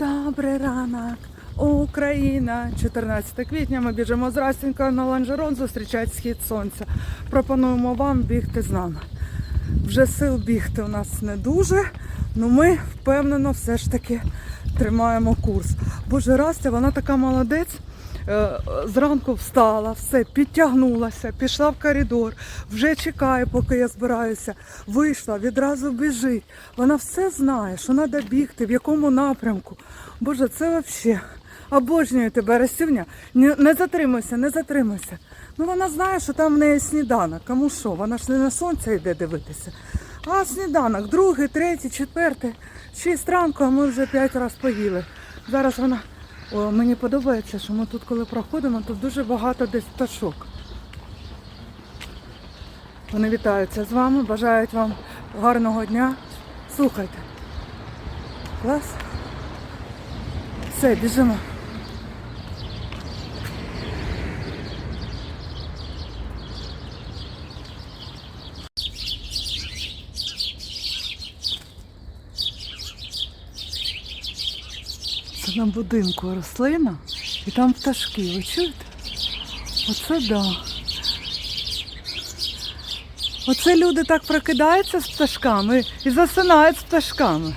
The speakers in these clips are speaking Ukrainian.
Добрий ранок, Україна. 14 квітня ми біжимо з Растінкою на ланжерон зустрічати схід сонця. Пропонуємо вам бігти з нами. Вже сил бігти у нас не дуже, але ми впевнено все ж таки тримаємо курс. Боже, Растя, вона така молодець. Е, Зранку встала, все, підтягнулася, пішла в коридор, вже чекає, поки я збираюся. Вийшла, відразу біжить. Вона все знає, що треба бігти, в якому напрямку. Боже, це взагалі. Обожнюю тебе. Не, не затримуйся, не затримуйся. Ну вона знає, що там в неї сніданок. Кому що? Вона ж не на сонце йде дивитися. А сніданок, другий, третій, четвертий, шість ранку, а ми вже п'ять разів поїли. Зараз вона. О, мені подобається, що ми тут, коли проходимо, тут дуже багато десь пташок. Вони вітаються з вами, бажають вам гарного дня. Слухайте. Клас. Все, біжимо. Це на будинку рослина і там пташки. Ви чуєте? Оце да. Оце люди так прокидаються з пташками і засинають з пташками.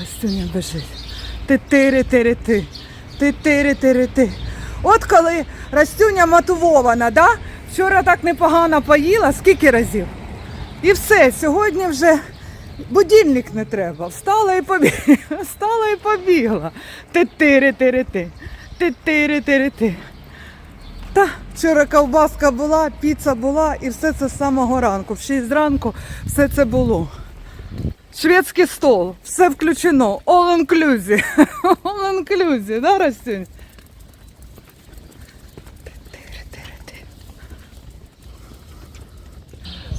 Ростюня біжить. Ти тири тири ти. Ти тири тири ти. От коли Растюня мотивована, да? Вчора так непогано поїла, скільки разів? І все, сьогодні вже будильник не треба. Встала і побігла. Встала і побігла. Ти тири тири ти. Ти тири тири ти. Та вчора ковбаска була, піца була і все це з самого ранку. В 6 ранку все це було. Шведський стол, все включено, all inclusive. All inclusive, да, Растюнь?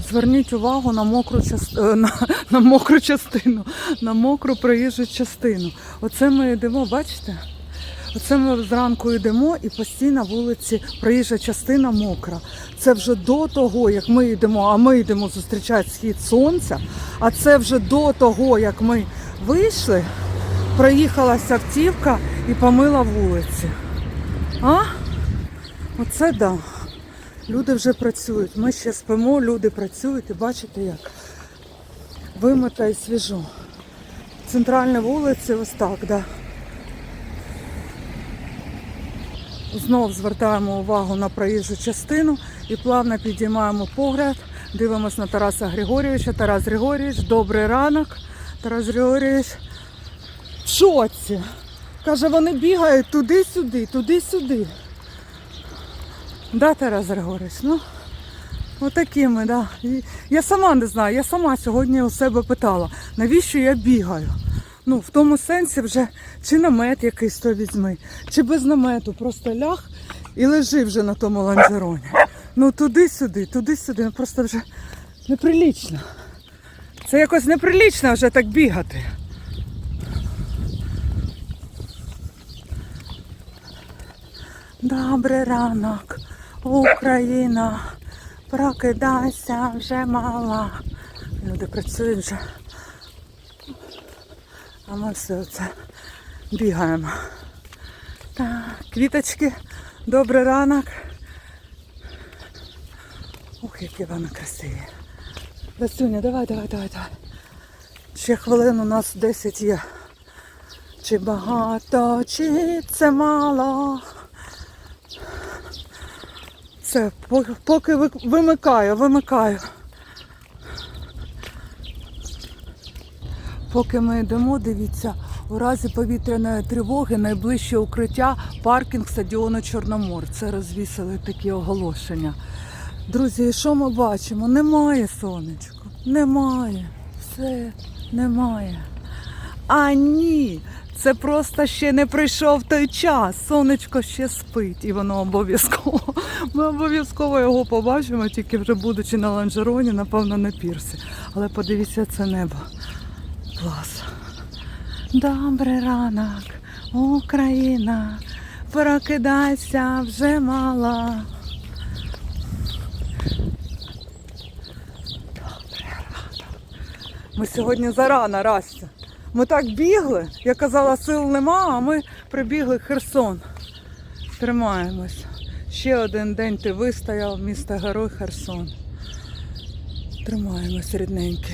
Зверніть увагу на мокру, част... е, на, на мокру частину, на мокру проїжджу частину. Оце ми йдемо, бачите? Оце ми зранку йдемо і постійно вулиці проїжджа частина мокра. Це вже до того, як ми йдемо, а ми йдемо зустрічати схід сонця. А це вже до того, як ми вийшли, проїхалася автівка і помила вулиці. А? Оце да. Люди вже працюють. Ми ще спимо, люди працюють і бачите як. Вимита і свіжо. Центральні вулиці ось так, да. Знов звертаємо увагу на проїжджу частину і плавно підіймаємо погляд. Дивимось на Тараса Григорійовича. Тарас Григорійович, добрий ранок. Тарас Григорійович в шоці. Каже, вони бігають туди-сюди, туди-сюди. Да, Тарас Григорійович? Ну, отакі ми, да. І я сама не знаю, я сама сьогодні у себе питала, навіщо я бігаю. Ну, в тому сенсі вже чи намет якийсь то візьми, чи без намету, просто ляг і лежи вже на тому ланжероні. Ну туди-сюди, туди-сюди, ну просто вже неприлічно. Це якось неприлічно вже так бігати. Добрий ранок, Україна, прокидайся вже мала. Люди працюють вже. А ми все це бігаємо. Так, квіточки, добрий ранок. Ух, які вони красиві. Растюня, давай, давай, давай, давай. Ще хвилин у нас 10 є. Чи багато, чи це мало. Все, поки вимикаю, вимикаю. Поки ми йдемо, дивіться, у разі повітряної тривоги найближче укриття паркінг стадіону Чорномор. Це розвісили такі оголошення. Друзі, що ми бачимо? Немає сонечко. Немає. Все, немає. А ні, це просто ще не прийшов той час. Сонечко ще спить, і воно обов'язково. Ми обов'язково його побачимо, тільки вже будучи на ланжероні, напевно, на пірсі. Але подивіться це небо. Клас. Добрий ранок, Україна, прокидайся вже мала. Добрий ранок. Ми сьогодні зарано, Растя. Ми так бігли, я казала, сил нема, а ми прибігли Херсон. Тримаємось. Ще один день ти вистояв, місто Герой Херсон. Тримаємось, рідненькі.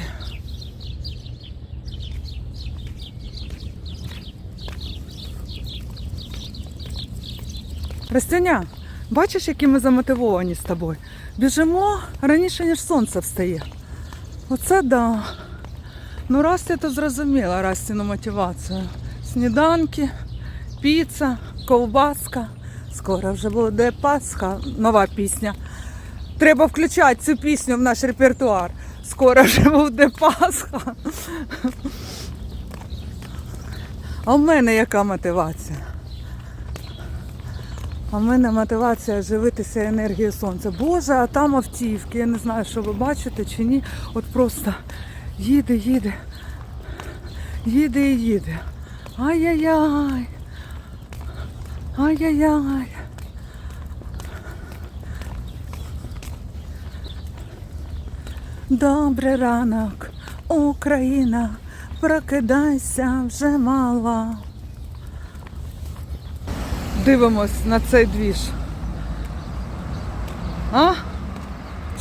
Растяня, бачиш, які ми замотивовані з тобою? Біжимо раніше, ніж сонце встає. Оце да. Ну, Расті то зрозуміла Растіну мотивацію. Сніданки, піца, ковбаска. Скоро вже буде Пасха, нова пісня. Треба включати цю пісню в наш репертуар. Скоро вже буде Пасха. А в мене яка мотивація? А в мене мотивація живитися енергією сонця. Боже, а там автівки. Я не знаю, що ви бачите чи ні. От просто їде, їде. Їде і їде. Ай-яй-яй. Ай-яй-яй. Добрий ранок, Україна, прокидайся вже мала. Дивимось на цей двіж. А?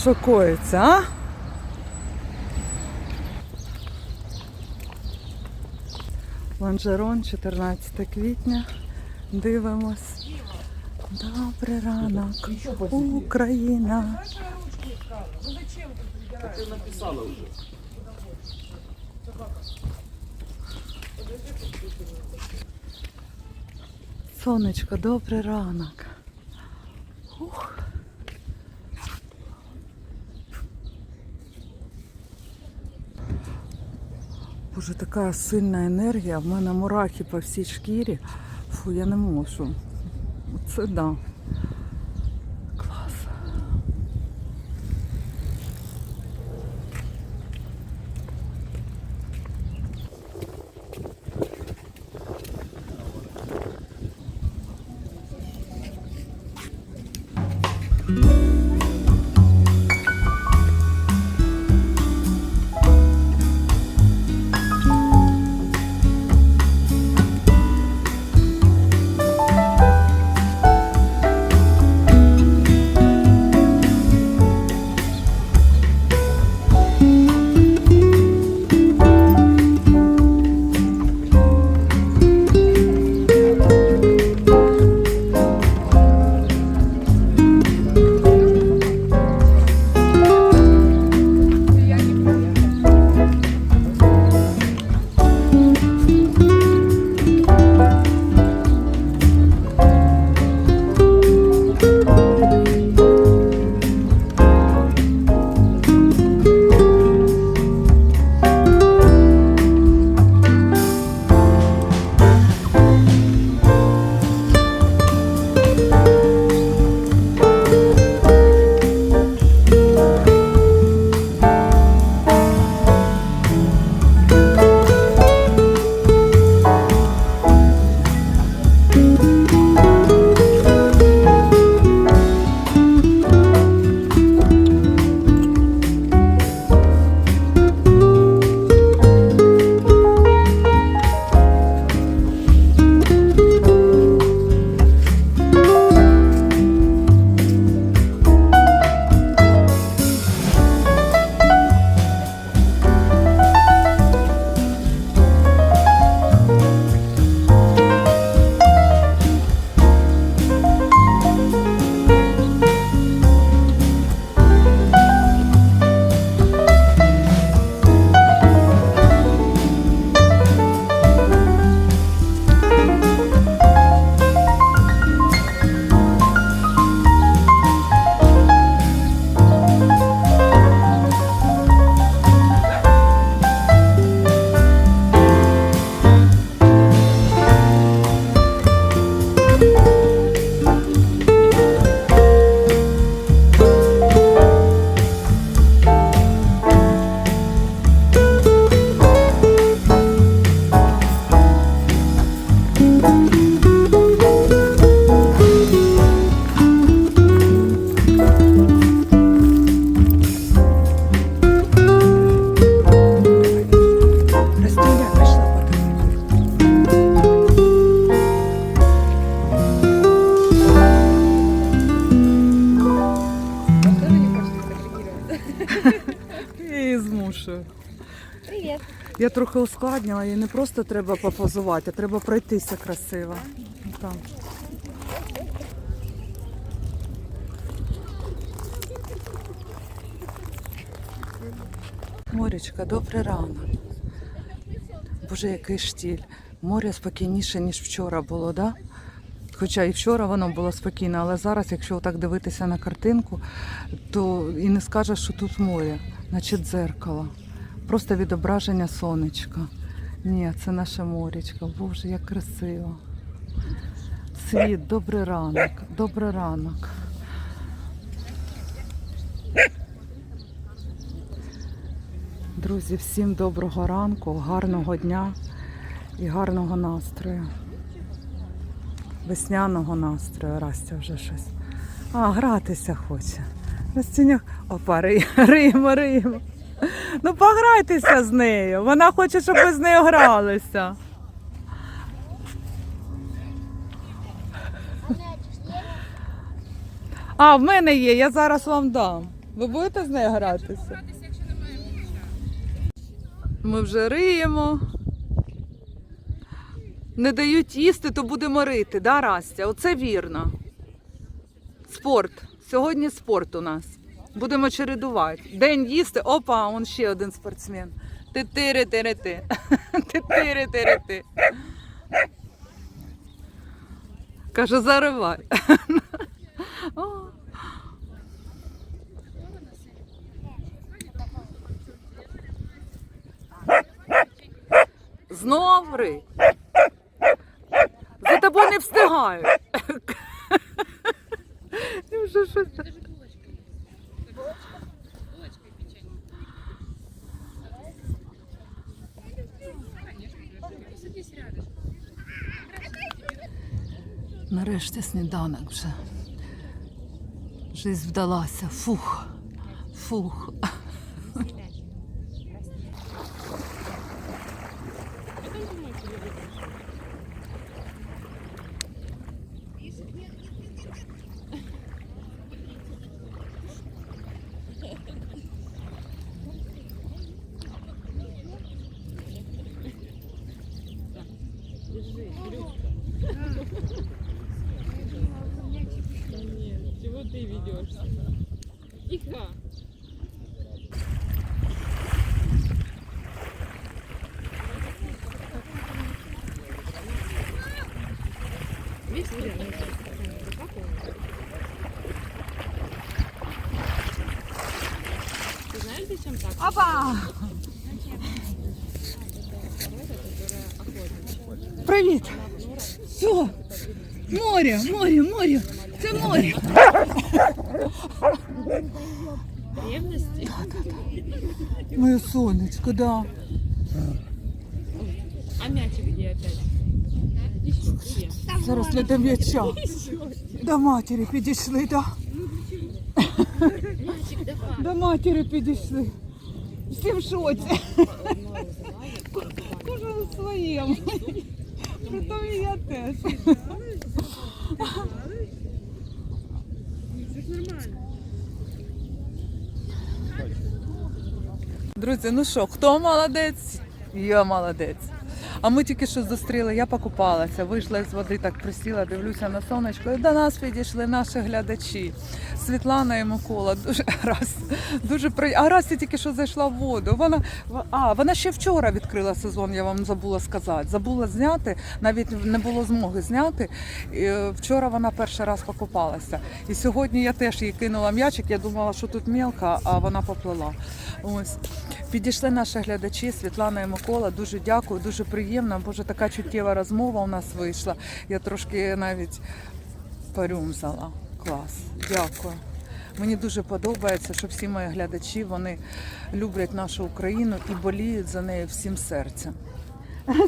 Що коїться, а? Ланжерон, 14 квітня. Дивимось. Добрий ранок, Україна. Ты написала уже. Сонечко, добрий ранок. Ух. Боже, така сильна енергія, в мене мурахи по всій шкірі. Фу, я не можу. Це да. Трохи ускладнила, і не просто треба попозувати, а треба пройтися красиво. Там. Морячка, добрий ранок. Боже, який штіль. Море спокійніше, ніж вчора було, да? Хоча і вчора воно було спокійне, але зараз, якщо так дивитися на картинку, то і не скажеш, що тут море, наче дзеркало. Просто відображення сонечка. Ні, це наше морячко. Боже, як красиво. Світ, добрий ранок, добрий ранок. Друзі, всім доброго ранку, гарного дня і гарного настрою. Весняного настрою, Растя вже щось. А, гратися хоче. Растіня, опа, ри- риємо, риємо. Ну пограйтеся з нею. Вона хоче, щоб ви з нею гралися. А, в мене є, я зараз вам дам. Ви будете з нею гратися? Ми вже риємо. Не дають їсти, то будемо рити, да, Растя? Оце вірно. Спорт. Сьогодні спорт у нас. Будемо чередувати. День їсти. Опа, он ще один спортсмен. ти тири ти ти тири тири ти Каже, заривай. Знов ри. За тобою не встигаю. Це? Сніданок вже. Жизнь вдалася. Фух. Фух. Привіт! Все! Море, море, море! Це море! Ревности? Моє сонечко, да. А мячик где опять? Зараз для до м'яча. До матері підійшли, да. До матері підійшли. Всі в шоці. Кожен у своєму. Притом і я теж. Друзі, ну що, хто молодець? Я молодець. А ми тільки що зустріли, я покупалася, вийшла з води, так присіла, дивлюся на сонечко. І до нас підійшли наші глядачі. Світлана і Микола. Дуже раз, дуже при... А раз я тільки що зайшла в воду. Вона а вона ще вчора відкрила сезон. Я вам забула сказати. Забула зняти, навіть не було змоги зняти. І, е, вчора вона перший раз покупалася. І сьогодні я теж їй кинула м'ячик. Я думала, що тут мілка, а вона поплила. Ось підійшли наші глядачі Світлана і Микола. Дуже дякую, дуже приємно. Боже, така чуттєва розмова у нас вийшла. Я трошки навіть порюмзала. Клас, дякую. Мені дуже подобається, що всі мої глядачі вони люблять нашу Україну і боліють за нею всім серцем.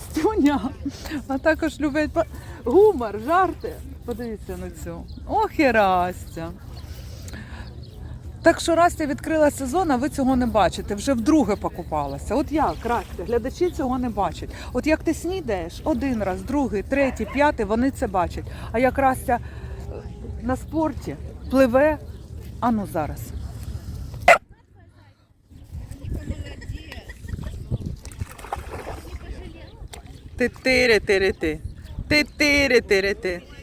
Стюня, а також люблять гумор, жарти. Подивіться на цю. Ох і Растя. Так що Растя відкрила сезон, а ви цього не бачите. Вже вдруге покупалася. От як, Растя, глядачі цього не бачать. От як ти снідаєш один раз, другий, третій, п'ятий, вони це бачать. А як Растя е, на спорті пливе, а ну зараз. Ти-тири-тири-ти. Ти-тири-тири-ти.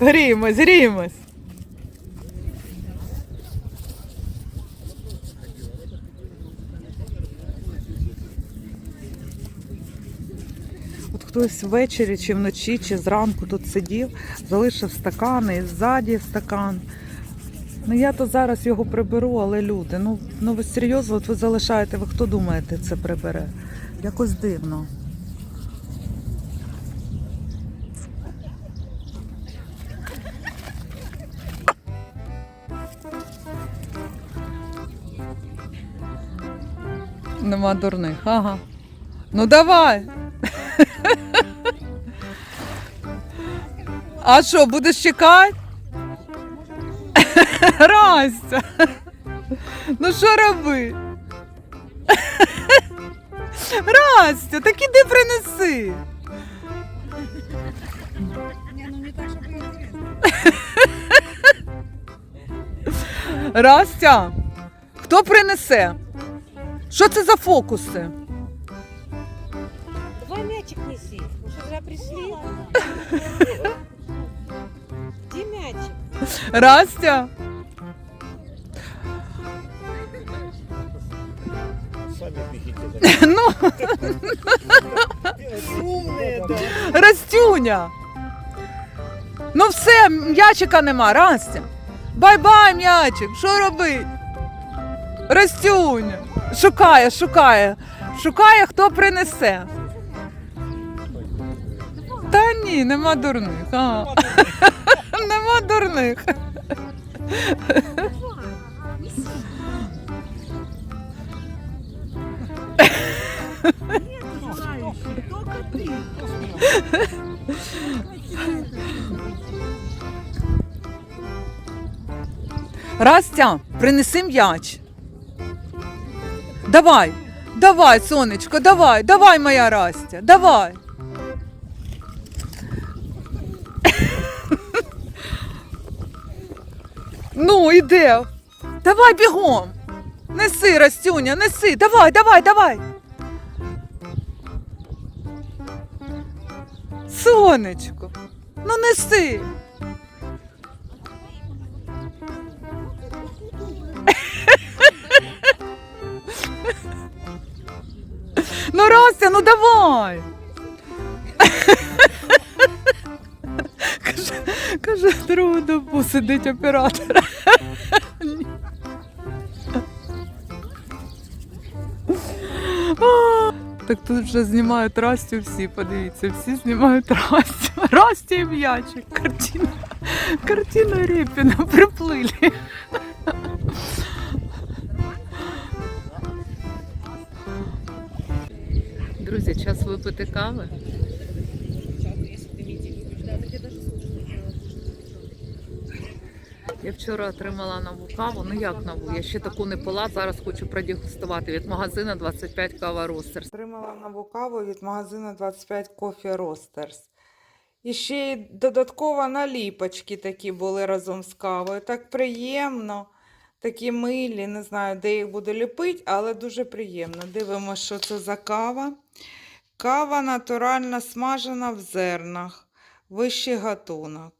Гріємось, гріємось. От хтось ввечері, чи вночі, чи зранку тут сидів, залишив стакани, і ззаді стакан. Ну я то зараз його приберу, але люди, ну, ну ви серйозно, от ви залишаєте, ви хто думаєте це прибере? Якось дивно. Нема дурних, ага. Ну давай. А що, будеш чекати? Растя. Ну що роби? Растя, так іди принеси. Растя, хто принесе? Що це за фокуси? Давай мячик неси. Мы что, зря пришли? Где мячик? Растя. Сами бегите. Ну, Умные, да. Растюня. Ну все, м'ячика нема, Растя. Бай-бай, м'ячик. Що робить? Растюня. Шукає, шукає. Шукає, хто принесе. Та ні, нема дурних. Ага. Нема дурних. Растя, принеси м'яч. Давай, давай, сонечко, давай, давай, моя Растя, давай. Ну, іде. Давай бігом. Неси, Растюня, неси. Давай, давай, давай. Сонечко, ну неси. Ну, ну давай. Каже, каже, другу добу сидить оператор. Так тут вже знімають Растю всі, подивіться, всі знімають Растю. Растя і м'ячик. Картина, картина Репіна приплили. Друзі, час випити кави. Я вчора отримала нову каву. Ну як нову? Я ще таку не пила. Зараз хочу продегустувати від магазину 25 кава Ростерс. Отримала нову каву від магазину 25 Coffee Roasters. І ще й додатково наліпочки такі були разом з кавою. Так приємно. Такі милі, не знаю, де їх буду ліпити, але дуже приємно. Дивимося, що це за кава. Кава натурально смажена в зернах. Вищий гатунок.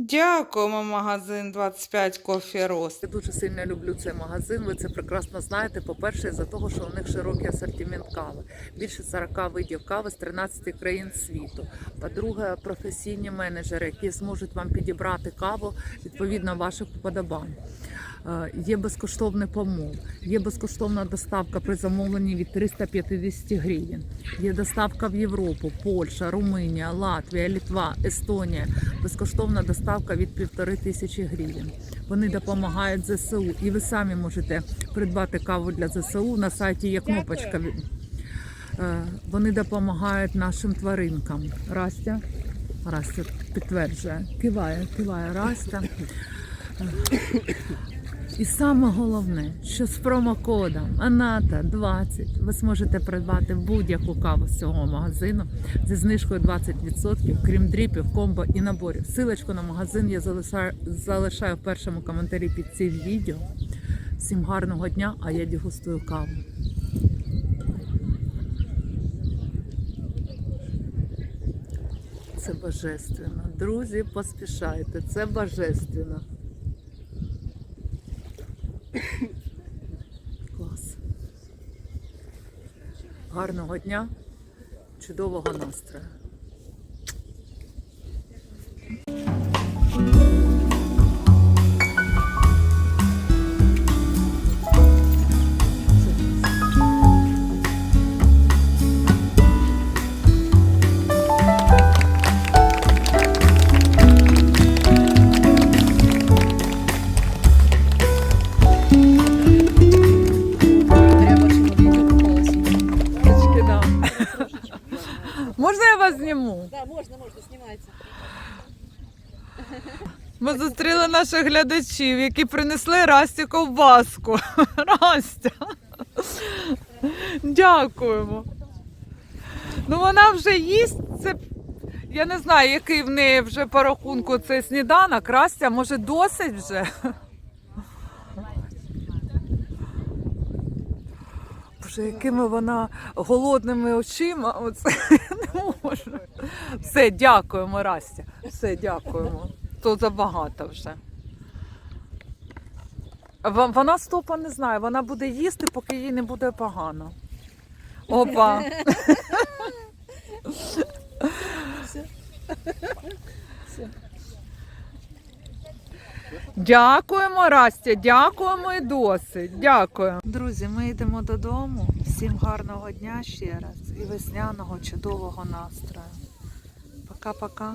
Дякуємо, магазин 25 Кофі Рост. Я дуже сильно люблю цей магазин. Ви це прекрасно знаєте. По-перше, за того, що у них широкий асортимент кави. Більше 40 видів кави з 13 країн світу. По-друге, професійні менеджери, які зможуть вам підібрати каву відповідно ваших вподобань. Е, Є безкоштовний помол, є безкоштовна доставка при замовленні від 350 гривень. Є доставка в Європу, Польща, Румунія, Латвія, Літва, Естонія. Безкоштовна доставка від півтори тисячі гривень. Вони допомагають ЗСУ, і ви самі можете придбати каву для ЗСУ. На сайті є кнопочка. Е, Вони допомагають нашим тваринкам. Растя, Растя підтверджує, киває, киває Растя. І саме головне, що з промокодом Аната 20 ви зможете придбати будь-яку каву з цього магазину зі знижкою 20%, крім дріпів, комбо і наборів. Силочку на магазин я залишаю, в першому коментарі під цим відео. Всім гарного дня, а я дегустую каву. Це божественно. Друзі, поспішайте, це божественно. Клас. Гарного дня, чудового настрою. Наших глядачів, які принесли Расті ковбаску. Растя. Дякуємо. Ну вона вже їсть. Це я не знаю, який в неї вже по рахунку цей сніданок. Растя, може, досить вже. Боже, якими вона голодними очима. Оце не можу. Все, дякуємо, Растя. Все, дякуємо. То забагато вже. Вона стопа не знає, вона буде їсти, поки їй не буде погано. Опа. Дякуємо, Растя, дякуємо і досить. Дякую. Друзі, ми йдемо додому. Всім гарного дня ще раз і весняного чудового настрою. Пока-пока.